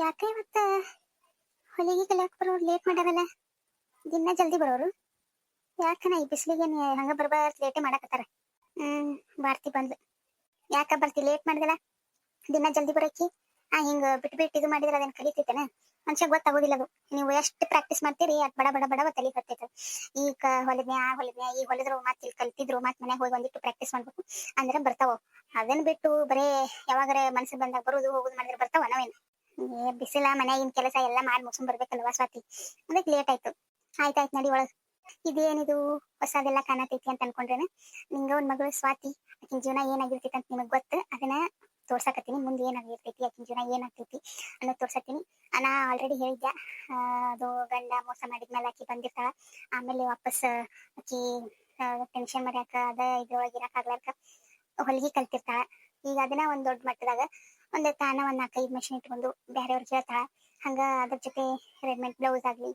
ಯಾಕೆ ಇವತ್ತ ಹೊಲಿಗೆ ಕಲಿಯಕ್ ಬರೋರು ಲೇಟ್ ಮಾಡವಲ್ಲ ದಿನ ಜಲ್ದಿ ಬರೋರು. ಯಾಕನ ಈ ಬಿಸಿಲಿಗೆ ಹಂಗ ಬರ್ಬಾರ್ದು ಲೇಟೇ ಮಾಡಕತ್ತಾರ? ಹ್ಮ್, ಭಾರತಿ ಬಂದ್ಲು. ಯಾಕ ಬರ್ತಿ ಲೇಟ್ ಮಾಡಿದಲ್ಲ? ದಿನ ಜಲ್ದಿ ಬರೋಕಿ? ಆ, ಹಿಂಗ ಬಿಟ್ ಇದು ಮಾಡಿದ್ರೆ ಅದನ್ನ ಕಲಿತೈತೇನ? ಮನುಷ್ಯ ಗೊತ್ತಾಗೋದಿಲ್ಲ ಅದು. ನೀವು ಎಷ್ಟು ಪ್ರಾಕ್ಟೀಸ್ ಮಾಡ್ತೀರಿ? ಅದ್ ಬಡ ಬಡ ಬಡ ತಲೆ ಬರ್ತೈತೆ ಈಗ ಹೊಲಿದ್ನೆ ಆ ಹೊಲಿದ್ನೆ ಈ ಹೊಲಿದ್ರು, ಮತ್ತೆ ಇಲ್ಲಿ ಕಲ್ತಿದ್ರು ಮತ್ ಮನೆಗೆ ಹೋಗಿ ಒಂದಿಟ್ಟು ಪ್ರಾಕ್ಟೀಸ್ ಮಾಡ್ಬೇಕು. ಅಂದ್ರೆ ಬರ್ತಾವ. ಅದನ್ನ ಬಿಟ್ಟು ಬರೇ ಯಾವಾಗಾರ ಮನ್ಸು ಬಂದಾಗ ಬರೋದು, ಹೋಗುದು ಮಾಡಿದ್ರೆ ಬರ್ತಾವ ನಾವೇನು? ಬಿಸಿಲ, ಮನ್ಯಾಗಿನ ಕೆಲಸ ಎಲ್ಲ ಮಾಡಿ ಮುಗಿಸ್ಕೊಂಡ್ ಬರ್ಬೇಕಲ್ವಾ ಸ್ವಾತಿ? ಅದಕ್ಕೆ ಲೇಟ್ ಆಯ್ತು. ಆಯ್ತಾಯ್ತು ನಡಿ ಒಳಗ್. ಇದೇನಿದು ಹೊಸದೆಲ್ಲ ಕಾಣತೈತಿ ಅಂತ ಅನ್ಕೊಂಡ್ರೇನೆ, ನಿಂಗ ಒಂದ್ ಮಗಳು ಸ್ವಾತಿ, ಆಕಿನ ಜೀವನ ಏನಾಗಿರ್ತೈತಿ ಅಂತ ನಿಮಗ್ ಗೊತ್ತು? ಅದನ್ನ ತೋರ್ಸಕತ್ತೀನಿ. ಮುಂದೆ ಏನಾಗಿರ್ತೈತಿ, ಆಕಿನ ಜೀವನ ಏನಾಗ್ತೈತಿ ಅನ್ನೋದು ತೋರ್ಸತ್ತೀನಿ ನಾ ಆಲ್ರೆಡಿ ಹೇಳಿದ್ದೆ ಅದು ಗಂಡ ಮೋಸ ಮಾಡಿದ್ಮೇಲೆ ಆಕಿ ಬಂದಿರ್ತಾಳ. ಆಮೇಲೆ ವಾಪಸ್, ಆಕಿ ಟೆನ್ಷನ್ ಮರ್ಯಾಕ ಅದ ಇದ್ರೊಳಗೆ ಇರಕ್ ಆಗ್ಲಾರ್ಕ ಹೊಲಿಗೆ ಕಲ್ತಿರ್ತಾಳ. ಈಗ ಅದನ್ನ ಒಂದ್ ದೊಡ್ಡ ಮಟ್ಟದಾಗ ಒಂದ್ ತಾನ ಕೈ ಮಷಿನ್ ಇಟ್ಕೊಂಡು ಬೇರೆಯವ್ರು ಕೇಳ್ತಾಳ. ಹಂಗ ಅದ್ರ ಜೊತೆ ರೆಡಿಮೇಡ್ ಬ್ಲೌಸ್ ಆಗ್ಲಿ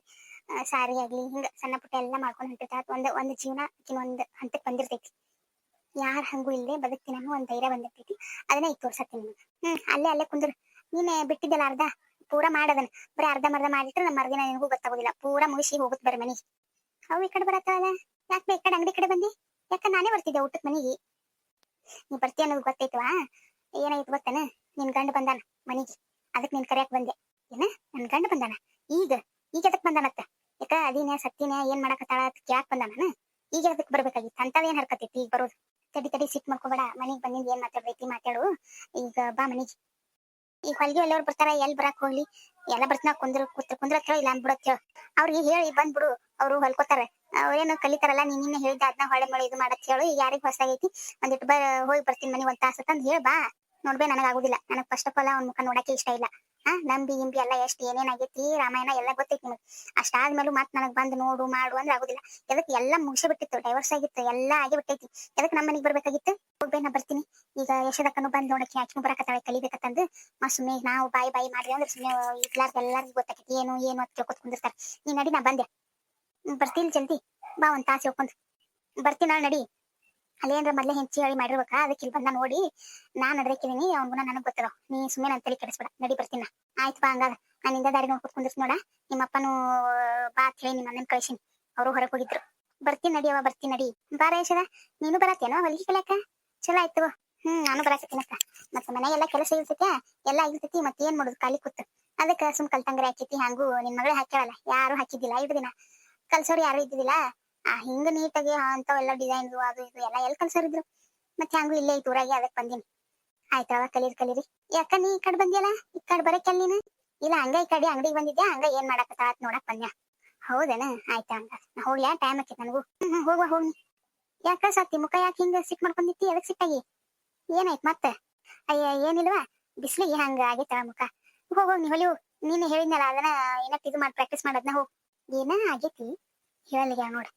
ಸಾರಿ ಆಗ್ಲಿ, ಹಿಂಗ ಸಣ್ಣ ಪುಟ್ಟ ಎಲ್ಲಾ ಮಾಡ್ಕೊಂಡು ಹೊಂಟಿರ್ತಾಳ. ಒಂದ್ ಒಂದ್ ಜೀವನ ಒಂದ್ ಹಂತಕ್ ಬಂದಿರ್ತೈತಿ. ಯಾರ ಹಂಗೂ ಇಲ್ಲದೆ ಬದುಕ್ತೀನಿ ಒಂದ್ ಧೈರ್ಯ ಬಂದಿರ್ತೈತಿ. ಅದನ್ನ ಈಗ ತೋರ್ಸತ್ತೀನಿ ನಿಮ್ಗೆ. ಹ್ಮ್, ಅಲ್ಲೇ ಅಲ್ಲೇ ಕುಂದ್ರ. ನೀನೆ ಬಿಟ್ಟಿದ್ದಲ್ಲ ಅರ್ಧ? ಪೂರಾ ಮಾಡದನ್. ಬರೀ ಅರ್ಧ ಮರ್ಧ ಮಾಡಿಟ್ರೆ ನಮ್ಮ ಮರ್ದಿನ ನಿನಗೂ ಗೊತ್ತಾಗೋದಿಲ್ಲ. ಪೂರಾ ಮುಗಿಸಿ ಹೋಗುತ್ತೆ ಬರೀ ಮನಿ. ಅವು ಈ ಕಡೆ ಬರತ್ತಲ್ಲ ಯಾಕೆ ಈ ಕಡೆ ಅಂಗಡಿ ಕಡೆ ಬಂದಿ? ಯಾಕ ನಾನೇ ಬರ್ತಿದ್ದೆ ಊಟದ ಮನೆಗೆ? ನೀ ಬರ್ತೀಯ ಅನ್ನೋದು ಗೊತ್ತೈತವಾ? ಏನಾಯ್ತು ಗೊತ್ತೇನ? ನಿನ್ ಗಂಡ ಬಂದಾನ ಮನೆಗೆ. ಅದಕ್ ನೀನ್ ಕರೆಯಕ್ ಬಂದೆ. ಏನ? ನನ್ ಗಂಡ ಬಂದಾನ? ಈಗ? ಈಗ ಅದಕ್ ಬಂದಾನತ್ತ ಯಾಕ ಅದಿನ ಸತ್ತಿನ ಏನ್ ಮಾಡಕತ್ತಾಳ ಅಂತ ಕ್ಯಾಕ್ ಬಂದಾನ ಈಗ ಅದಕ್ಕೆ ಬರ್ಬೇಕಾಗಿತ್ತು? ಏನ್ ಹರ್ಕತೈತಿ ಈಗ ಬರೋದು. ತಡಿ ತಡಿ ಸಿಟ್ ಮಾಡ್ಕೋಬೇಡ. ಮನೆಗ್ ಬಂದಿಂದ ಏನ್ ಮಾತಾಡ್ಬೇಕಿ ಮಾತಾಡು. ಈಗ ಬಾ ಮನೆಗೆ. ಈಗ ಹೊಲ್ಗೆ ಎಲ್ಲವ್ರು ಬರ್ತಾರ, ಎಲ್ ಬರಾಕ್ ಹೋಗ್ಲಿ? ಎಲ್ಲ ಬರ್ತಾನ ಕುಂದ್ರ ಕುತ್ರ ಕುಂದ್ರ ಕೇಳ ಇಲ್ಲ ಅಂದ್ಬಿಡತ್ ಅವ್ರಿಗೆ ಹೇಳಿ, ಬಂದ್ಬಿಡು. ಅವ್ರು ಹೊಲ್ಕೋತಾರ. ಅವ್ರೇನು ಕಲಿತಾರಲ್ಲ, ನೀನ್ ನಿನ್ನೆ ಹೇಳಿದ ಅದನ್ನ ಹೊಳೆ ಮಳೆ ಇದು ಮಾಡತ್ ಹೇಳು. ಈಗ ಯಾರಿಗ್ ಹೊಸಾಗೈತಿ ಒಂದಿಟ್ಟು ಬ, ಹೋಗಿ ಬರ್ತೀನಿ ಮನಿ ಒಂದ್ ತಾಸ ತಂದ್ ಹೇಳ, ಬಾ. ನೋಡ್ಬೇ, ನನಗಾಗುದಿಲ್ಲ. ನನಗೆ ಫಸ್ಟ್ ಆಫ್ ಆಲ್ ಅವ್ನ ಮುಖ ನೋಡಕ್ಕೆ ಇಷ್ಟ ಇಲ್ಲ. ಹಾ, ನಂಬಿ, ಗಿಂಬಿ ಎಲ್ಲ ಎಷ್ಟ್ ಏನೇನಾಗೈತಿ, ರಾಮಾಯಣ ಎಲ್ಲ ಗೊತ್ತೈತಿ ನಿಮಗೆ. ಅಷ್ಟಾದ್ಮೇಲೂ ಮತ್ ನನಗ್ ಬಂದ್ ನೋಡು, ಮಾಡು ಅಂದ್ರೆ ಆಗುದಿಲ್ಲ. ಎದಕ್ ಎಲ್ಲ ಮುಗಿಸಿ ಬಿಟ್ಟಿತ್ತು ಡೈವರ್ಸ್ ಆಗಿತ್ತು, ಎಲ್ಲ ಆಗಿ ಬಿಟ್ಟೈತಿ ಎದಕ್ ನಮ್ಮ ಮನೆಗೆ ಬರ್ಬೇಕಾಗಿತ್ತು. ಹೋಗ್ಬೇ ನಾ ಬರ್ತೀನಿ. ಈಗ ಯಶೋದಕ್ಕನು ಬಂದ್ ನೋಡಕ್ಕೆ, ಆಕಿನೂ ಬರಕತ್ತಾಳೆ ಕಲಿಬೇಕಂತಂದು ಮಾ, ಸುಮ್ಮನೆ ನಾವು ಬಾಯಿ ಬಾಯಿ ಮಾಡ್ರಿ ಅಂದ್ರೆ ಸುಮ್ಮನೆ ಇದ್ಲಾರ್ದು ಎಲ್ಲರಿಗೂ ಗೊತ್ತಾಕೈತಿ, ಏನು ಏನು ಅಂತ ಕೇಳ್ಕೊತ ಕುಂದಿರ್ತಾರೆ. ನೀ ನಡಿ, ನಾ ಬಂದೆ. ಬರ್ತೀನಿ ಜಲ್ದಿ. ಬಾ, ಒಂದ್ ತಾಸು ಹೋಗ್ಕೊಂಡ್ ಬರ್ತೀನಿ ನಡಿ. ಅಲ್ಲೇನ್ರ ಮೊದ್ಲೇ ಹೆಂಚಿ ಹೇಳಿ ಮಾಡಿರ್ಬೇಕಾ? ಅದಕ್ಕೆ ಇಲ್ಲಿ ಬಂದ ನೋಡಿ ನಾನ್ ನಡ್ರಕಿದೀನಿ ಅವ್ನ ನನಗ್ ಗೊತ್ತದ ನೀ ಸುಮ್ಮನೆ ನನ್ ತಲೆ ಕೆಡಿಸ್ಬೇಡ, ನಡಿ ಬರ್ತೀನಿ ಆಯ್ತು ಬಾ ಹಂಗಾರ ದಾರಿ ನೋಡ್ಕೊತ ಕುಂದಿರ್ಸ್ ನೋಡ. ನಿಮ್ಮ ಬಾತ್ ಬಾ ಹೇಳಿ ನಿಮ್ಮ ಅಣ್ಣನ್ ಕಳಿಸಿನಿ. ಅವರು ಹೊರಗೆ ಹೋಗಿದ್ರು. ಬರ್ತೀನಿ ನಡಿ ಅವ ಬರ್ತೀನಿ ನಡಿ. ಬಾರ ಯಶದ ನೀನು ಬರತ್ತೇನೋ ಹೊಲಿಗೆ ಕಲಿಯಕ? ಚಲೋ ಆಯ್ತು ಹ್ಮ್, ನಾನು ಬರಾಕತ್ತೀನಕ್ಕ ಮತ್ತೆ ಮನೆಗೆಲ್ಲ ಕೆಲಸ ಇರ್ತೈತೆ ಎಲ್ಲ ಆಗಿರ್ತೈತಿ ಮತ್ತೆ ಏನ್ ಮಾಡುದು? ಖಾಲಿ ಕೂತು. ಅದಕ್ಕ ಸುಮ್ ಕಲ್ತಂಗ್ರೆ ಹಾಕೈತಿ ಹಂಗು ನಿನ್ ಮಗಳ ಹಾಕ್ಯಾವಲ್ಲ ಯಾರು ಹಾಕಿದ್ದಿಲ್ಲ, ಐದು ದಿನ. ಕಲ್ಸೋರು ಯಾರು ಇದ್ದಿದ್ದಿಲ್ಲ? ಆ, ಹಿಂಗ ನೀಟಾಗಿ ಅಂತವೆಲ್ಲ ಡಿಸೈನ್ ಅದು ಇದು ಎಲ್ಲ ಎಲ್ಲಿ ಕಲ್ಸರಿದ್ರು ಮತ್ತೆ ಹಂಗೂ ಇಲ್ಲೇ ಊರಾಗೆ ಅದಕ್ಕೆ ಬಂದಿನಿ. ಆಯ್ತವ ಕಲೀರಿ ಕಲೀರಿ. ಯಾಕ ನೀ ಈ ಕಡೆ ಬಂದಿಯಲ್ಲ? ಈ ಕಡೆ ಬರಕ್ಕೆ ನೀನು? ಇಲ್ಲ, ಹಂಗ ಈ ಕಡೆ ಅಂಗಡಿಗೆ ಬಂದಿದ್ದೆ ಹಂಗ ಏನ್ ಮಾಡಕತ್ತ ಆತ್ ನೋಡಕ್ ಬಂದ್ಯಾ? ಹೌದೇನ? ಆಯ್ತಾ ಹಂಗ. ಹೋಗ್ಲಾ ಟೈಮ್ ಆಕೈತಿ ನನಗೂ. ಹೋಗುವ ಹೋಗಿ ಯಾಕ ಸತ್ತಿ ಮುಖ ಯಾಕೆ ಹಿಂಗ ಸಿಟ್ ಮಾಡ್ಕೊಂಡಿತ್ತಿ? ಅದಕ್ಕೆ ಸಿಟ್ಟಾಗಿ ಏನಾಯ್ತು ಮತ್ತೆ? ಅಯ್ಯ, ಏನಿಲ್ವಾ? ಬಿಸ್ಲಿಗೆ ಹಂಗ ಆಗೈತಳ ಮುಖ. ಹೋಗ್ ನೀ ಹೊಲಿಯು ನೀನು ಹೇಳಿದ್ನಲ್ಲ, ಅದನ್ನ ಏನಕ್ಕೆ ಇದು ಮಾಡಿ ಪ್ರಾಕ್ಟೀಸ್ ಮಾಡೋದ್ನ ಹೋಗ್. ಏನ ಆಗೈತಿ? ಹೇಳಲಿಗೆ ನೋಡ.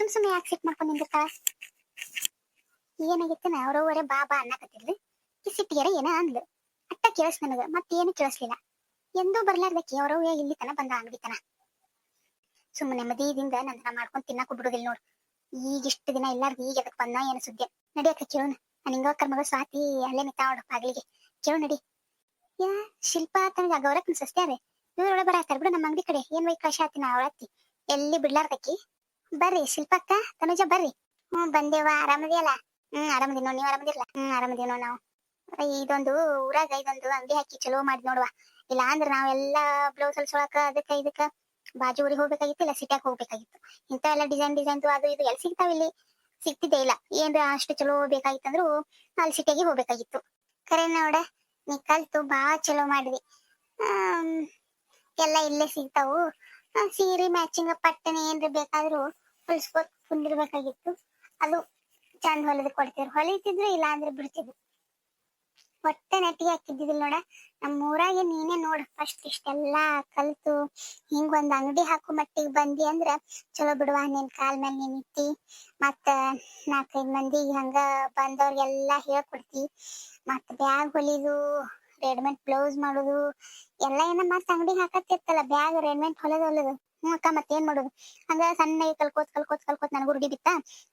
ಸುಮ್ ಸುಮ್ಮನೆ ಯಾಕೆ ಸಿಟ್ ಮಾಡ್ಕೊಂಡು ನಿಂದಿರ್ತಾಳ ಏನಾಗಿತ್ತನ ಅವ್ರವರೇ ಬಾಬಾ ಬಾ ಅನ್ನಕತ್ತಿದ್ಲು. ಈ ಸಿಟ್ಟಿಗೆರ ಏನ ಅಂದ್ಲು. ಅಟ್ಟ ಕೇಳಿಸ್ ನನಗ, ಮತ್ತೇನು ಕೇಳಿಸ್ಲಿಲ್ಲ. ಎಂದೂ ಬರ್ಲಾರ್ದಕ್ಕೆ ಅವರವ್ವ ಇಲ್ಲಿ ತನ ಬಂದ ಅಂಗಡಿತನ. ಸುಮ್ಮ ಸುಮ್ಮನೆ ನೆಮ್ಮದಿಯಿಂದ ನಂತರ ಮಾಡ್ಕೊಂಡು ತಿನ್ನಕ್ ಬಿಡುದಿಲ್ಲ ನೋಡು. ಈಗ ಇಷ್ಟು ದಿನ ಎಲ್ಲಾರ್ದು ಈಗ ಅದಕ್ಕೆ ಬಂದ ಏನು ಸುದ್ದಿ? ನಡಿಯಕ್ಕ ಕೇಳೋಣ ನಾನು ಹಿಂಗೋಕರ್ ಮಗ ಸ್ವಾತಿ ಅಲ್ಲೇ ನಿಂತಾವಳು ಬಾಗಿಲಿಗೆ ಕೇಳು ನಡಿ. ಯಾ, ಶಿಲ್ಪಾ ತನಗ ಗೌರಕ್ಕನ ಸಸ್ತ್ಯಾರೆ? ಇವ್ರೊಳ ಬರಾತಾರ ಬಿಡು ನಮ್ಮ ಅಂಗಡಿ ಕಡೆ. ಏನ್ ವೈ ಕಷ ಆತಿನ ಅವಳತ್ತಿ? ಎಲ್ಲಿ ಬಿಡ್ಲಾರ್ದಕ್ಕಿ? ಬರ್ರಿ ಶಿಲ್ಪಕ್ಕ, ತನುಜ ಬರ್ರಿ. ಹ್ಮ್ ಬಂದೇವ ಆರಾಮದಿಯಲ್ಲ? ಹ್ಮ್ ಆರಾಮದಿ ನೋಡ್, ನೀವ್ ಆರಾಮದಿರ್ಲ? ಹ್ಮ್ ಆರಾಮದಿ ನಾವು. ಇದೊಂದು ಊರಾಗ ಇದೊಂದು ಅಂಗಡಿ ಹಾಕಿ ಚಲೋ ಮಾಡಿ ನೋಡುವ. ಇಲ್ಲ ಅಂದ್ರ ನಾವೆಲ್ಲಾ ಬ್ಲೌಸ್ ಹೊಲ್ಸೊಳಕ ಅದಕ್ಕ ಇದಕ್ಕ ಬಾಜು ಊರಿಗೆ ಹೋಗ್ಬೇಕಾಗಿತ್ತು, ಇಲ್ಲ ಸಿಟ್ಯಾಗ ಹೋಗ್ಬೇಕಾಗಿತ್ತು. ಎಲ್ಲ ಡಿಸೈನ್ ಡಿಸೈನ್ ಅದು ಇದು ಎಲ್ಲಿ ಸಿಗ್ತಾವ ಇಲ್ಲಿ? ಸಿಗ್ತಿದ್ದೇ ಇಲ್ಲ. ಏನ್ ಅಷ್ಟು ಚಲೋ ಬೇಕಾಗಿತ್ತಂದ್ರು ಅಲ್ಲಿ ಸಿಟಿಯಾಗಿ ಹೋಗ್ಬೇಕಾಗಿತ್ತು. ಕರೆ ನೋಡ, ನೀ ಕಲ್ತು ಬಾ ಚಲೋ ಮಾಡಿದ್ವಿ ಎಲ್ಲ ಇಲ್ಲೇ ಸಿಗ್ತಾವು. ಸೀರೆ ಮ್ಯಾಚಿಂಗ್ ಪಟ್ಟನೆ ಏನ್ರಿ ಬೇಕಾದ್ರೂ ಹೊಲಿಸ್ಕೊತ್ ಕುಂದಿರ್ಬೇಕಾಗಿತ್ತು. ಅದು ಚಂದ ಹೊಲದ ಕೊಡ್ತಿದ್ರು. ಹೊಲಿತಿದ್ರು ಇಲ್ಲ ಅಂದ್ರೆ ಬಿಡ್ತಿದ್ರು. ಹೊಟ್ಟೆ ನೆಟ್ಟಿಗೆ ಹಾಕಿದ್ದಿದಿಲ್ಲ ನೋಡ. ನಮ್ಮ ಊರಾಗೆ ನೀನೇ ನೋಡು. ಫಸ್ಟ್ ಇಷ್ಟೆಲ್ಲಾ ಕಲ್ತು. ಹಿಂಗ್ ಒಂದ್ ಅಂಗಡಿ ಹಾಕೋ ಮಟ್ಟಿಗೆ ಬಂದಿ ಅಂದ್ರ ಚಲೋ ಬಿಡುವ. ನಿನ್ ಕಾಲ್ ಮೇಲೆ ನಿಂತಿ ಮತ್ತ ನಾಲ್ಕೈದ್ ಮಂದಿ ಹಂಗ ಬಂದವ್ರಿಗೆಲ್ಲಾ ಹೇಳ್ಕೊಡ್ತಿ. ಮತ್ತ ಬ್ಯಾಗ್ ಹೊಲಿದು ರೆಡಿಮೇಡ್ ಬ್ಲೌಸ್ ಮಾಡೋದು. ಎಲ್ಲ ಏನ ಮತ್ತ ಅಂಗಡಿ ಹಾಕತ್ತಿತ್ತಲ್ಲ. ಬ್ಯಾಗ್ ರೆಡಿಮೇಡ್ ಹೊಲದ ಹೊಲದು. ಹ್ಞೂ ಅಕ್ಕ ಮತ್ತೇನ್ ಮಾಡೋದು? ಹಂಗ ಸಣ್ಣಗೆ ಕಲ್ಕೋತ್ ಕಲ್ಕೋತ್ ಕಲ್ಕೋತ್ ನನಗೂ ರೂಢಿ ಬಿತ್ತ.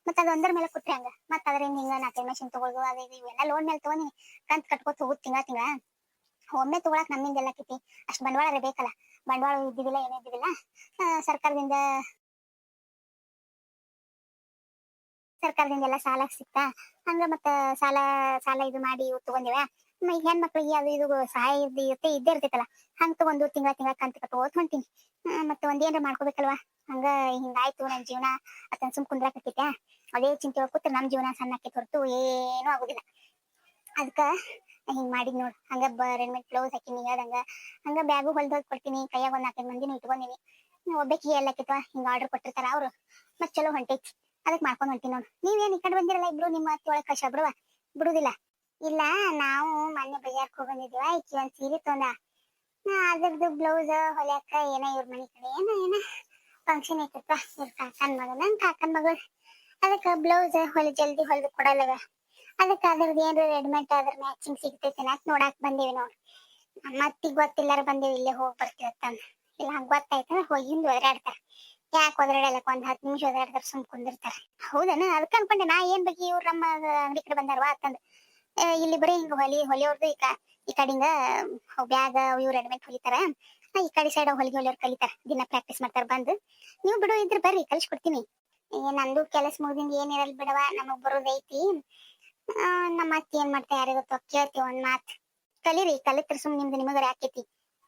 ಮತ್ತ ಅದ ಒಂದರ ಮೇಲೆ ಕೊಟ್ರಿ ಹಂಗ. ಮತ್ತ ಅದ್ರಿಂದ ಹಿಂಗ ನಾಲ್ಕೈದು ಮೆಷಿನ್ ತಗೊಳ್ದು ಅದು ಇವೆಲ್ಲ ಲೋನ್ ಮೇಲೆ ತಗೊಂಡಿ ಕಂತ್ ಕಟ್ಕೋತ ಹೋಗುದು ತಿಂಗಳ ತಿಂಗಳ. ಒಮ್ಮೆ ತಗೊಳಕ್ ನಮ್ಮಿಂದ ಎಲ್ಲ ಕಿತಿ ಅಷ್ಟು ಬಂಡವಾಳ ಬೇಕಲ್ಲ. ಬಂಡವಾಳ ಇದ್ದಿದ್ದಿಲ್ಲ, ಏನೇ ಇದ್ದಿದ್ದಿಲ್ಲ. ಸರ್ಕಾರದಿಂದ ಸರ್ಕಾರದಿಂದ ಎಲ್ಲ ಸಾಲ ಸಿಕ್ತಾ. ಹಂಗ ಮತ್ತ ಸಾಲ ಸಾಲ ಇದು ಮಾಡಿ ತಗೊಂಡಿವ. ಮ ಈ ಹೆಣ್ಮಕ್ಳಿಗೆ ಅದು ಇದು ಸಹಾಯ ಇದ್ದ ಇರ್ತೇ ಇದ್ದೇ ಇರ್ತೈತಲ್ಲ. ಹಂಗ ತಗೊಂಡು ತಿಂಗಳ ತಿಂಗಳ ಕಂತ ಹೊಂಟೀನಿ ಆ, ಮತ್ತೆ ಒಂದೇನ್ರ ಮಾಡ್ಕೋಬೇಕಲ್ವಾ? ಹಂಗ ಹಿಂಗಾಯ್ತು ನನ್ ಜೀವನ. ಅತನ ಸುಮ್ ಕುಂದ್ರಾಕತ್ತೈತೆ ಅದೇ ಚಿಂತೆ ಹೋಗ್ಕೊತ ನಮ್ ಜೀವನ ಸಣ್ಣಕ್ಕೆ ಹೊರತು ಏನೂ ಆಗುದಿಲ್ಲ. ಅದಕ್ಕ ಹಿಂಗ್ ಮಾಡಿದ್ ನೋಡ್. ಹಂಗ ರೆಡಿಮೇಡ್ ಬ್ಲೌಸ್ ಹಾಕಿನಿ ಹೇಳ್ದಂಗ. ಹಂಗ ಬ್ಯಾಗು ಹೊಲ್ದ ಹೊಲ್ದ್ ಕೊಡ್ತೀನಿ ಕೈಯಾಗ ಒಂದ್ ನಾಲ್ಕೈದು ಮಂದಿನ ಇಟ್ಕೊಂಡಿನಿ ಒಬ್ಬಕಿ ಎಲ್ಲ ಕಿತ್ವ ಹಿಂಗ ಆರ್ಡರ್ ಕೊಟ್ಟಿರ್ತಾರ ಅವ್ರು. ಮತ್ ಚಲೋ ಹೊಂಟೈತಿ. ಅದಕ್ ಮಾಡ್ಕೊಂಡ್ ಹೊಂಟಿನಿ ನೋಡ್. ನೀವೇನ್ ಈ ಕಡೆ ಬಂದಿರಲ್ಲ ಇಬ್ರು ನಿಮ್ಮ ಒಳಗ್ ಕಷ್ಟ ಬಿಡುವ ಬಿಡುದಿಲ್ಲ. ಇಲ್ಲ ನಾವು ಮೊನ್ನೆ ಬಜಾರ್ಕ್ ಹೋಗಿ ಬಂದಿದ್ವ ಈಕಿ ಒಂದ್ ಸೀರೆ ತೊಂದ ಅದ್ರದ್ದು ಬ್ಲೌಸ್ ಹೊಲ್ಯಾಕ ಏನ ಇವ್ರ ಮನಿ ಕಡೆ ಏನ ಏನ ಫಂಕ್ಷನ್ ಐತಪ್ಪ ಇವ್ರ ಕಾಕನ್ ಮಗನ ನನ್ ಕಾಕನ್ ಮಗಳು. ಅದಕ್ಕ ಬ್ಲೌಸ್ ಹೊಲಿ ಜಲ್ದಿ ಹೊಲ್ದು ಕೊಡಲ್ಲವ ಅದಕ್ಕ ಅದ್ರದ್ದು ಏನ್ರ ರೆಡಿಮೇಡ್ ಅದ್ರ ಮ್ಯಾಚಿಂಗ್ ಸಿಗ್ತೈತೆ ಅಂತ ನೋಡಾಕ್ ಬಂದೇವಿ ನೋಡ್. ಮತ್ತೀಗ ಗೊತ್ತಿಲ್ಲಾರ ಬಂದೇವಿ ಇಲ್ಲೇ ಹೋಗಿ ಬರ್ತೀವಿ ಅಂತಂದ್ ಇಲ್ಲ ಹಂಗ ಗೊತ್ತಾಯ್ತಂದ್ರ ಹೋಗಿ ಹಿಂದ್ ಒದರಾಡ್ತಾರ. ಯಾಕೆ ಒದರಾಡಲಕ್ಕ ಒಂದ್ ಹತ್ತು ನಿಮಿಷ ಒದರಾಡ್ತಾರ ಸುಮ್ ಕುಂದಿರ್ತಾರ. ಹೌದನ? ಅದಕ್ಕ ಅನ್ಕೊಂಡೆ ನಾ ಏನ್ ಬಗ್ಗೆ ಇವ್ರ ನಮ್ಮ ಅಂಗಡಿ ಕಡೆ ಬಂದಾರವಾ ಅಂತಂದ್. ಆ, ಇಲ್ಲಿ ಬರೀ ಹಿಂಗ ಹೊಲಿ, ಹೊಲಿಯೋರ್ದು ಈ ಈ ಕಡೆಯಿಂದ ಬ್ಯಾಗ್ ಇವ್ ರೆಡಿಮೇಡ್ ಹೊಲಿತಾರ ಈ ಕಡೆ ಸೈಡ್ ಹೊಲಿಗೆ ಹೊಲಿಯೋರ್ ಕಲಿತಾರ, ದಿನ ಪ್ರಾಕ್ಟೀಸ್ ಮಾಡ್ತಾರ ಬಂದು. ನೀವು ಬಿಡು, ಇದ್ರ ಬರ್ರಿ, ಕಲ್ಸ್ಕೊಡ್ತೀನಿ. ನಂದು ಕೆಲಸ ಮುಗ್ದಿಂದ ಏನಿರಲ್ ಬಿಡವ ನಮಗ್ ಬರೋದೈತಿ ನಮ್ಮ ಅತ್ತಿ ಏನ್ ಮಾಡ್ತಾ ಯಾರಿಗ ಕೇಳ್ತಿ ಒಂದ್ ಮಾತ್. ಕಲೀರಿ, ಕಲಿತ್ರ ಸುಮ್ ನಿಮ್ದು ನಿಮಗರ ಆಕೇತಿ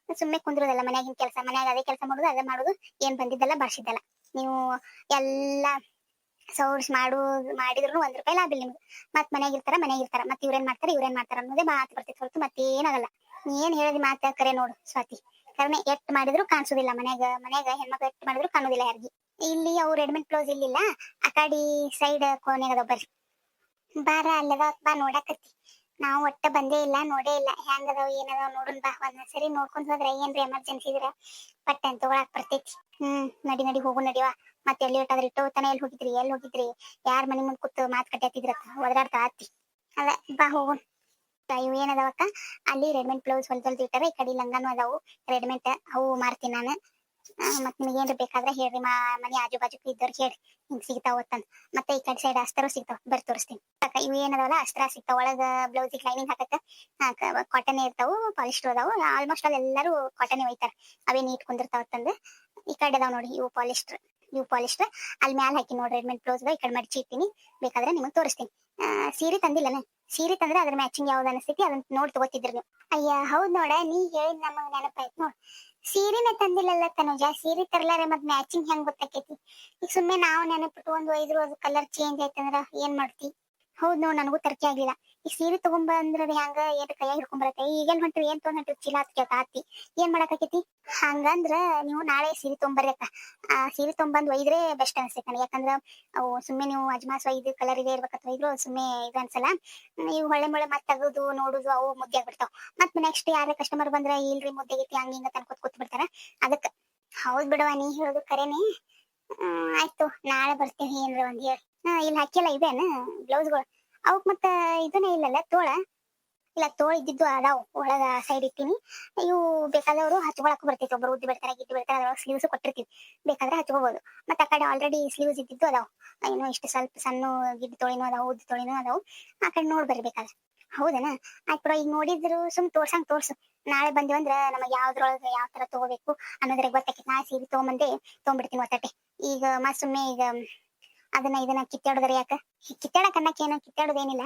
ಸುಮ್ಮನೆ ಕುಂದ್ರೋದಲ್ಲ ಮನ್ಯಾಗಿನ ಕೆಲಸ, ಮನ್ಯಾಗ ಅದೇ ಕೆಲಸ ಮಾಡುದು, ಅದೇ ಮಾಡುದು, ಏನ್ ಬಂದಿದ್ದಲ್ಲ ಬರ್ಸಿದ್ದಲ್ಲ. ನೀವು ಎಲ್ಲಾ ಸೋರ್ಸ್ ಮಾಡು ಮಾಡಿದ್ರು ಒಂದ್ ರೂಪಾಯಿ ಲಾಭ ಇಲ್ಲ ನಿಮ್ಗೆ. ಮತ್ ಮನೆಯಾಗಿರ್ತಾರ ಇರ್ತಾರ, ಮನ್ಯಾಗ ಇರ್ತಾರ. ಮತ್ ಇವ್ರೇನ್ ಮಾಡ್ತಾರ ಇವ್ರೇನ್ ಮಾಡ್ತಾರ ಅನ್ನೋದೇ ಮಾತು ಬರ್ತೈತಿ ಹೊರತು ಮತ್ತೇನಾಗಲ್ಲ ನೀ ಏನ್ ಹೇಳಿದ್ ಮಾತ ಕರೆ ನೋಡು ಸ್ವಾತಿ. ಕಾರಣ ಎಷ್ಟ್ ಮಾಡಿದ್ರು ಕಾಣಿಸೋದಿಲ್ಲ ಮನ್ಯಾಗ ಮನ್ಯಾಗ ಹೆಣ್ಮಕ್ಳು ಎಷ್ಟ್ ಮಾಡಿದ್ರು ಕಾಣೋದಿಲ್ಲ ಯಾರಿಗಿ. ಇಲ್ಲಿ ಅವು ರೆಡಿಮೇಡ್ ಕ್ಲೋಸ್ ಇಲ್ಲಿಲ್ಲ, ಆ ಕಡಿ ಸೈಡ್ ಅದಾವ ಬರ್ರಿ. ಬಾರ ಅಲ್ಲದ ಬಾ ನೋಡಾಕತ್ತಿ. ನಾವು ಒಟ್ಟ ಬಂದೇ ಇಲ್ಲ, ನೋಡೇ ಇಲ್ಲ. ಹೆಂಗ್ ಅದಾವ ಏನದಾವ ನೋಡುನ್ ಬಾ. ಒಂದ್ ಸರಿ ನೋಡ್ಕೊಂಡ್ ಹೋದ್ರ ಏನ್ರಿ ಎಮರ್ಜೆನ್ಸಿ ಇದ್ರ? ಪಟ್ಟ ತಗೊಳಕ್ ಬರ್ತೈತಿ. ಹ್ಮ್, ನಡಿ ನಡಿ ಹೋಗು ನಡಿವ ಮತ್ತೆ ಎಲ್ಲಿ ಇಟ್ಟಾದ್ರಿ ಇಟ್ಟು ತನ ಎಲ್ಲಿ ಹೋಗಿದ್ರಿ ಎಲ್ಲಿ ಹೋಗಿದ್ರಿ, ಯಾರ್ ಮನೆ ಮುಂದ್ ಕೂತು ಮಾತ್ ಕಟ್ಟಾತಿದ್ರ ಒದರಾಡ್ತಾ ಆತಿ ಅದ ಬಾ ಹೋಗು. ಇವು ಏನದವಕ್ಕ? ಅಲ್ಲಿ ರೆಡಿಮೇಡ್ ಬ್ಲೌಸ್ ಹೊಲ್ದೊಲ್ದು ಇಟ್ಟಾರ ಈ ಕಡೆ ಲಂಗಾನು ಅದಾವು ರೆಡಿಮೇಡ್ ಅವು ಮಾರ್ತೀನಿ ನಾನು. ಮತ್ ನಿಮ್ಗೆ ಏನ್ರ ಬೇಕಾದ್ರೆ ಹೇಳ್ರಿ, ಮಾ, ಮನಿ ಆಜು ಬಾಜು ಇದ್ದವ್ರಿಗೆ ಹೇಳ್ರಿ, ಹಿಂಗ್ ಸಿಗ್ತಾವ ಅಂತ ಮತ್ತೆ ಈ ಕಡೆ ಸೈಡ್ ಅಸ್ತ್ರ ಸಿಗ್ತಾವ ಬರ್ ತೋರಿಸ್ತೀನಿ. ಅಕ್ಕ, ಇವು ಏನದಾವಲ್ಲ, ಅಸ್ತ್ರ ಸಿಗ್ತಾವ, ಒಳಗ ಬ್ಲೌಸ್ ಲೈನಿಂಗ್ ಹಾಕಕ್ಕ ಕಾಟನ್ ಇರ್ತಾವು ಪಾಲಿಸ್ಟರ್ ಅದಾವು ಆಲ್ಮೋಸ್ಟ್ ಅಲ್ಲಿ ಎಲ್ಲರೂ ಕಾಟನ್ ಒಯ್ತಾರ. ಅವೇ ನೀಟ್ ಕುಂದಿರ್ತಾವ ಈ ಕಡೆ ಅದಾವ ನೋಡಿ, ಇವು ಪಾಲಿಸ್ಟರ್ ಇವು ಪಾಲಿಸ್ಟರ್ ಅಲ್ಲಿ ಮ್ಯಾಲ್ ಹಾಕಿ ನೋಡಿ ರೆಡ್ಮೆಂಟ್ ಬ್ಲೌಸ್ ಈ ಕಡೆ ಮಡಿಚಿ ಬೇಕಾದ್ರೆ ನಿಮಗೆ ತೋರಿಸ್ತೀನಿ. ಸೀರೆ ನಾನು. ಸೀರೆ ತಂದ್ರೆ ಅದ್ರ ಮ್ಯಾಚಿಂಗ್ ಯಾವ್ದು ಅನಿಸ್ತೈತಿ ಅದನ್ನ ನೋಡಿ ತಗೋತಿದ್ರಿ ನೀವು. ಅಯ್ಯ, ಹೌದ್ ನೋಡ, ನೀ ಹೇಳಿದ್ ನಮಗ್ ನೆನಪಾಯ್ತು ನೋಡ್. ಸೀರೆನೇ ತಂದಿಲ್ಲಲ್ಲ ತನುಜ, ಸೀರೆ ತರ್ಲಾರೆ ಮತ್ ಮ್ಯಾಚಿಂಗ್ ಹೆಂಗ್ ಗೊತ್ತಾಕೈತಿ? ಈಗ ಸುಮ್ಮನೆ ನಾವು ನೆನಪಿಟ್ಟು ಒಂದು ಒಯ್ದ್ರು ಅದು ಕಲರ್ ಚೇಂಜ್ ಆಯ್ತಂದ್ರ ಏನ್ ಮಾಡ್ತಿ? ಹೌದ್ ನೋಡ್ ನನಗೂ ತರ್ಕಿ ಆಗ್ಲಿಲ್ಲ ಈ ಸೀರೆ ತಗೊಂಬಂದ್ರ ಹೆಂಗ ಏನ್ ಕೈಯಾಗ ಹಿಡ್ಕೊಂಬರತ್ತೆ? ಈಗೇನ್ ಹೊಂಟ್ರಿ, ಏನ್ ತಗೊಂಡ್ ಹೊಂಟ್ರಿ? ಚೀಲ ಕೇಳ್ತಾ ಆತಿ ಏನ್ ಮಾಡಾಕೈತಿ ಹಂಗಂದ್ರ ನೀವು ನಾಳೆ ಸೀರೆ ತೊಗೊಂಬರ್ರಿ ಆ, ಸೀರೆ ತೊಗೊಂಬಂದ್ ಒಯ್ದ್ರೆ ಬೆಸ್ಟ್ ಅನ್ಸುತ್ತೆ ಯಾಕಂದ್ರ ಅವು ಸುಮ್ಮನೆ ನೀವು ಅಜ್ಮಾಸ್ ಒಯ್ದು ಕಲರ್ ಇದೆ ಇರ್ಬೇಕಂತ ಒಯ್ದ್ರು ಸುಮ್ಮನೆ ಇದು ಅನ್ಸಲ್ಲ. ನೀವು ಹೊಳೆ ಮೊಳೆ ಮತ್ತೆ ತೆಗೆದು, ನೋಡುದು, ಅವು ಮುದ್ದೆ ಆಗ್ಬಿಡ್ತಾವ ಮತ್ ನೆಕ್ಸ್ಟ್ ಯಾರೇ ಕಸ್ಟಮರ್ ಬಂದ್ರ, ಇಲ್ರಿ ಮುದ್ದೆ ಗೀತಿ ಹಂಗ ಹಿಂಗ ತನ್ಕೊತ್ ಕೂತ್ ಬಿಡ್ತಾರ. ಅದಕ್ಕ. ಹೌದ್ ಬಿಡವ ನೀ ಹೇಳುದು ಕರೆನೇ. ಆಯ್ತು. ನಾಳೆ ಬರ್ತೀವಿ ಏನ್ರಿ ಒಂದ್ ಹೇಳಿ ಹಾ ಇಲ್ಲಿ ಹಾಕಿಲ್ಲ ಇದೇನ, ಬ್ಲೌಸ್ಗಳು. ಅವಕ್ ಮತ್ತ ಇದನ್ನೇ ಇಲ್ಲಲ್ಲ, ತೋಳ? ಇಲ್ಲ, ತೋಳ ಇದ್ದಿದ್ದು ಅದಾವ್, ಒಳಗ ಸೈಡ್ ಇಟ್ಟಿನಿ. ಇವು ಬೇಕಾದವರು ಹಚ್ಕೊಳಕ್ ಬರ್ತೈತಿ, ಒಬ್ರು ಉದ್ದಿ ಬಿಡ್ತಾರೆ, ಗಿದ್ದು ಬಿಡ್ತಾರೆ, ಅದ್ರೊಳಗೆ ಸ್ಲೀವ್ಸ್ ಕೊಟ್ಟಿರ್ತೀವಿ. ಬೇಕಾದ್ರೆ ಹಚ್ಕೋಬಹುದು ಮತ್ತೆ ಆ ಕಡೆ ಆಲ್ರೆಡಿ ಸ್ಲೀವ್ಸ್ ಇದ್ದಿದ್ದು ಅದಾವ್. ಏನೋ ಇಷ್ಟು ಸ್ವಲ್ಪ ಸಣ್ಣ ಗಿಡ್ ತೋಳಿನೂ ಅದಾವು, ಉದ್ದಿ ತೋಳಿನೂ ಅದಾವು. ಆ ಕಡೆ ನೋಡ್ ಬರ್ಬೇಕಾದ್ರೆ. ಹೌದನ? ಆಯ್ತು ಈಗ ನೋಡಿದ್ರು ಸುಮ್ ತೋರ್ಸಂಗ್ ತೋರ್ಸು. ನಾಳೆ ಬಂದಿವಂದ್ರ ನಮಗೆ ಯಾವ್ದ್ರೊಳಗೆ ಯಾವ ತರ ತಗೋಬೇಕು ಅನ್ನೋದ್ರಾಗ ಗೊತ್ತಾಕೈತಿ. ನಾ ಸೀರೆ ತಗೊಂಬಂದೆ ತಗೊಂಡ್ಬಿಡ್ತೀನಿ ಒತ್ತಟೆ ಈಗ ಮತ್ ಸುಮ್ಮನೆ ಈಗ ಅದನ್ನ ಇದನ್ನ ಕಿತ್ತಾಡೋದ್ರ ಯಾಕ? ಕಿತ್ತಾಡಕ್ ಅನ್ನಕ್ ಏನೋ ಕಿತ್ತಾಡೋದೇನಿಲ್ಲ.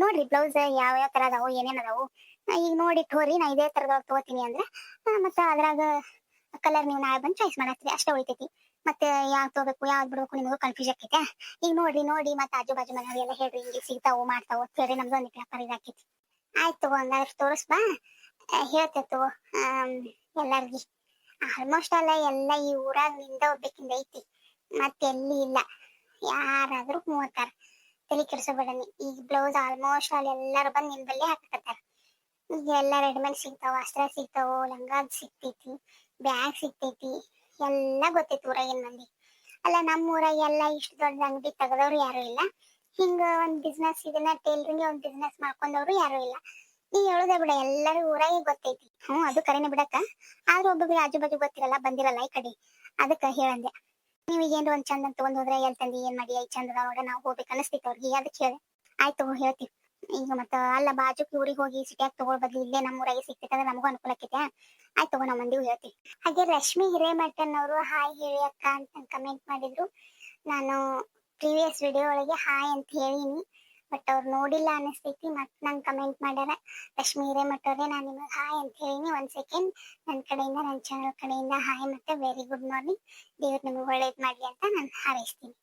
ನೋಡ್ರಿ ಬ್ಲೌಸ್ ಯಾವ ಯಾವ ತರ ಅದಾವು ಏನೇನ್ ಅದಾವು. ಈಗ ನೋಡಿ ತೋರಿ, ನಾ ಇದೇ ತರದೊಳಗ್ ತಗೋತೀನಿ ಅಂದ್ರೆ ಮತ್ತೆ ಅದ್ರಾಗ ಕಲರ್ ನೀವು ನಾಳೆ ಬಂದು ಚಾಯ್ಸ್ ಮಾಡತ್ರಿ ಅಷ್ಟೇ ಉಳಿತೈತಿ. ಮತ್ತೆ ಯಾವ್ದು ತಗೋಬೇಕು, ಯಾವ್ದು ಬಿಡ್ಬೇಕು ನಿಮಗೂ ಕನ್ಫ್ಯೂಸ್ ಆಕೈತೆ. ಈಗ ನೋಡ್ರಿ, ನೋಡಿ ಮತ್ತೆ ಆಜು ಬಾಜು ಮನೆಯವರೆಲ್ಲ ಹೇಳ್ರಿ, ಹಿಂಗೆ ಸಿಗ್ತಾವು, ಮಾಡ್ತಾವು. ಕೇಳಿ ನಮ್ದು ಒಂದು ವ್ಯಾಪಾರ ಇದಾಕೈತಿ. ಆಯ್ತು ತಗೋ, ಹಂಗಾದ್ರೆ ತೋರಿಸ್ ಬಾ. ಹೇಳ್ತೇತು ಎಲ್ಲಾರ್ಗಿ. ಆಲ್ಮೋಸ್ಟ್ ಅಲ್ಲ, ಎಲ್ಲ ಈ ಊರಾಗ ನಿಂದ ಹೋಗ್ಬೇಕಿಂದ ಐತಿ. ಮತ್ತೆ ಎಲ್ಲಿ ಇಲ್ಲ. ಯಾರಾದ್ರೂ ಮೂವತ್ತಾರ. ತಲೆ ಕೆಡಿಸಬೇಡ ನೀ ಈಗ ಬ್ಲೌಸ್ ಆಲ್ಮೋಸ್ಟ್ ಅಲ್ಲಿ ಎಲ್ಲರೂ ಬಂದು ನಿನ್ ಬಲ್ಲೇ ಎಲ್ಲ ರೆಡಿಮೇಡ್ ಸಿಗ್ತಾವ, ಅಸ್ತ್ರ ಸಿಗ್ತಾವ ಲಂಗ ಸಿಗ್ತೈತಿ, ಬ್ಯಾಗ್ ಸಿಗ್ತೈತಿ. ಎಲ್ಲ ಗೊತ್ತೈತಿ ಊರಾಗಿನ ಮಂದಿ. ಅಲ್ಲ ನಮ್ಮ ಊರಾಗ ಎಲ್ಲ ಇಷ್ಟು ದೊಡ್ಡ ಅಂಗಡಿ ತೆಗೆದವ್ರು ಯಾರು ಇಲ್ಲ. ಹಿಂಗ ಒಂದ್ ಬಿಸ್ನೆಸ್ ಇದನ್ನ ಟೈಲರಿಂಗ್ ಒಂದ್ ಬಿಸ್ನೆಸ್ ಮಾಡ್ಕೊಂಡವ್ರು ಯಾರು ಇಲ್ಲ. ನೀ ಹೇಳುದ ಬಿಡ, ಎಲ್ಲರೂ ಊರಾಗೆ ಗೊತ್ತೈತಿ. ಹ್ಮ್, ಅದು ಕರೆನೆ ಬಿಡಕ್ಕ. ಆದ್ರೂ ಒಬ್ಬೊಬ್ರಿಗೆ ಆಜು ಬಾಜು ಗೊತ್ತಿರಲ್ಲ, ಬಂದಿರಲ್ಲ ಈ ಕಡೆ. ಅದಕ್ಕ ಹೇಳಂದೆ. ನೀವು ಏನ್ರ ಒಂದ್ ಚಂದ ತಗೊಂಡ್ ಹೋದ್ರೆ ಎಲ್ ತಂದಿ, ಏನ್ ಮಾಡಿ ಐ ಚಂದ ಅವಾಗ ನಾವು ಹೋಗ್ಬೇಕು ಅನಿಸ್ತೈತಿ ಅವ್ರಿಗೆ. ಅದಕ್ಕೆ ಹೇಳಿ. ಆಯ್ತು ಹೇಳ್ತೀವಿ ಈಗ ಮತ್ತ ಅಲ್ಲ, ಬಾಜುಕ್ ಊರಿಗೆ ಹೋಗಿ ಸಿಟಿಯಾಗ ತಗೊಳ್ ಬದ್ಲಿ ಇಲ್ಲೇ ನಮ್ಮೂರಾಗೆ ಸಿಕ್ತೈತಂದ್ರೆ ನಮಗೂ ಅನುಕೂಲ ಆಕೈತೆ. ಆಯ್ತು ತಗೋ ನಮ್ಮ ಮಂದಿಗೂ ಹೇಳ್ತಿ ಹಾಗೆ ರಶ್ಮಿ ಹಿರೇಮಠನ್ ಅವರು, ಹಾಯ್ ಹೇಳಿ ಅಕ್ಕ ಅಂತ ಕಮೆಂಟ್ ಮಾಡಿದ್ರು. ನಾನು ಪ್ರೀವಿಯಸ್ ವಿಡಿಯೋ ಒಳಗೆ ಹಾಯ್ ಅಂತ ಹೇಳಿನಿ. ಬಟ್ ಅವ್ರು ನೋಡಿಲ್ಲ ಅನಿಸ್ತೈತಿ ಮತ್ ನಂಗೆ ಕಮೆಂಟ್ ಮಾಡ್ಯಾರ ರಶ್ಮಿ ಹಿರೇಮಠ ಅವ್ರೆ, ನಾನು ನಿಮಗೆ ಹಾಯ್ ಅಂತ ಹೇಳಿನಿ, ಒಂದ್ ಸೆಕೆಂಡ್ ನನ್ನ ಕಡೆಯಿಂದ ನನ್ನ ಚಾನಲ್ ಕಡೆಯಿಂದ ಹಾಯ್ ಮತ್ತೆ ವೆರಿ ಗುಡ್ ಮಾರ್ನಿಂಗ್ ದೇವ್ರು ನಿಮಗೆ ಒಳ್ಳೇದು ಮಾಡಿ ಅಂತ ನಾನು ಹಾರೈಸ್ತೀನಿ.